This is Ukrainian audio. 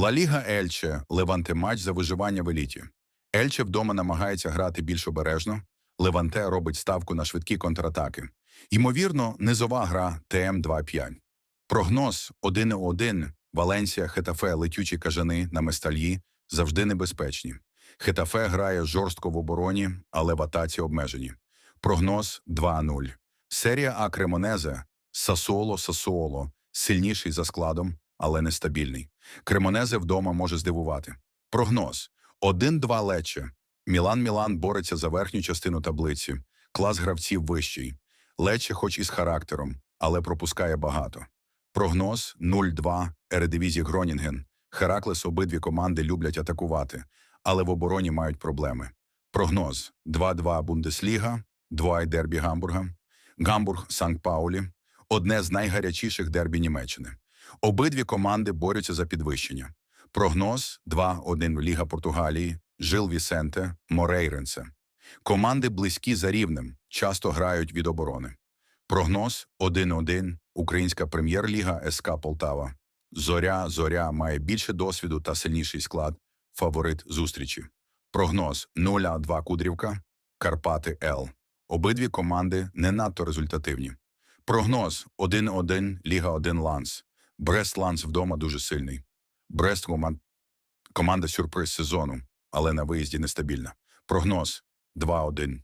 Ла Ліга Ельче, Леванте матч за виживання в еліті. Ельче вдома намагається грати більш обережно. Леванте робить ставку на швидкі контратаки. Ймовірно, низова гра ТМ-2-5. Прогноз 1-1. Валенсія, Хетафе, летючі кажани на Местальї завжди небезпечні. Хетафе грає жорстко в обороні, але в атаці обмежені. Прогноз 2-0. Серія А Кремонезе Сасоло Сасуоло сильніший за складом, але нестабільний. Кремонезе вдома може здивувати. Прогноз 1-2 Лече. Мілан Мілан бореться за верхню частину таблиці. Клас гравців вищий. Лече, хоч і з характером, але пропускає багато. Прогноз 0-2 Ередивізі Гронінген. Хераклес обидві команди люблять атакувати, але в обороні мають проблеми. Прогноз 2-2 Бундесліга, 2 дербі Гамбурга, Гамбург Санкт-Паулі, одне з найгарячіших дербі Німеччини. Обидві команди борються за підвищення. Прогноз 2-1 Ліга Португалії, Жил Вісенте, Морейренсе. Команди близькі за рівнем, часто грають від оборони. Прогноз 1-1 Українська прем'єр-ліга СК Полтава. Зоря Зоря має більше досвіду та сильніший склад. Фаворит зустрічі. Прогноз 0-2 Кудрівка, Карпати Л. Обидві команди не надто результативні. Прогноз 1-1 Ліга 1 Ланс. Брест Ланс вдома дуже сильний. Брест команд... команда сюрприз сезону, але на виїзді нестабільна. Прогноз 2-1